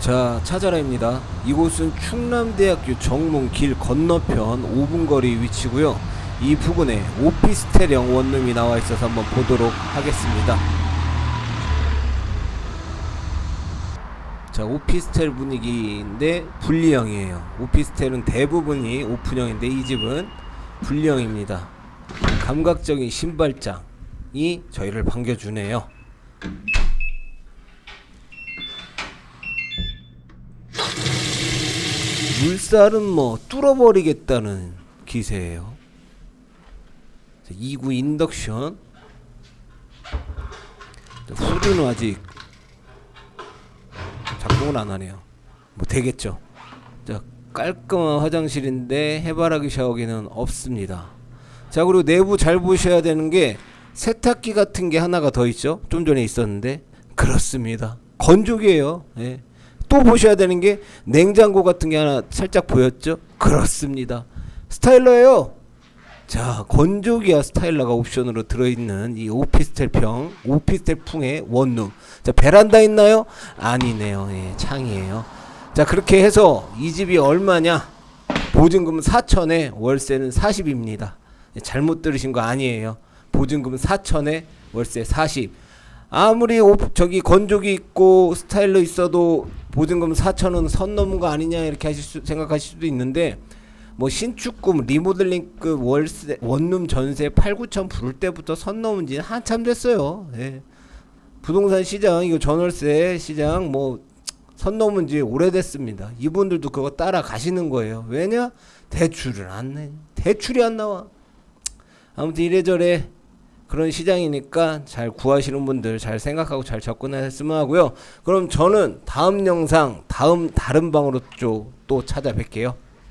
자, 찾아라입니다. 이곳은 충남대학교 정문 길 건너편 5분 거리 위치고요. 이 부근에 오피스텔형 원룸이 나와 있어서 한번 보도록 하겠습니다. 자, 오피스텔 분위기인데 분리형이에요. 오피스텔은 대부분이 오픈형인데 이 집은 분리형입니다. 감각적인 신발장이 저희를 반겨주네요. 물살은 뭐 뚫어버리겠다는 기세예요. 2구 인덕션. 자, 후드는 아직 작동을 안 하네요. 뭐 되겠죠. 자, 깔끔한 화장실인데 해바라기 샤워기는 없습니다. 자, 그리고 내부 잘 보셔야 되는 게 세탁기 같은 게 하나가 더 있죠. 좀 전에 있었는데 그렇습니다. 건조기예요. 예. 또 보셔야 되는 게 냉장고 같은 게 하나 살짝 보였죠? 그렇습니다. 스타일러예요. 자, 건조기와 스타일러가 옵션으로 들어있는 이 오피스텔 평, 오피스텔 풍의 원룸. 자, 베란다 있나요? 아니네요. 예, 창이에요. 자, 그렇게 해서 이 집이 얼마냐? 보증금 4천에 월세는 40입니다. 예, 잘못 들으신 거 아니에요. 보증금 4천에 월세 40. 아무리 오, 저기 건조기 있고 스타일러 있어도 보증금 4천 원 선 넘은 거 아니냐 이렇게 하실 수, 생각하실 수도 있는데 뭐 신축급 리모델링급 월세 원룸 전세 8, 9천 부를 때부터 선 넘은 지는 한참 됐어요. 예. 부동산 시장 이거 전월세 시장 뭐 선 넘은 지 오래됐습니다. 이분들도 그거 따라 가시는 거예요. 왜냐? 대출을 안 내. 대출이 안 나와. 아무튼 이래저래 그런 시장이니까 잘 구하시는 분들 잘 생각하고 잘 접근하셨으면 하고요. 그럼 저는 다음 영상, 다음 다른 방으로 또, 또 찾아뵐게요.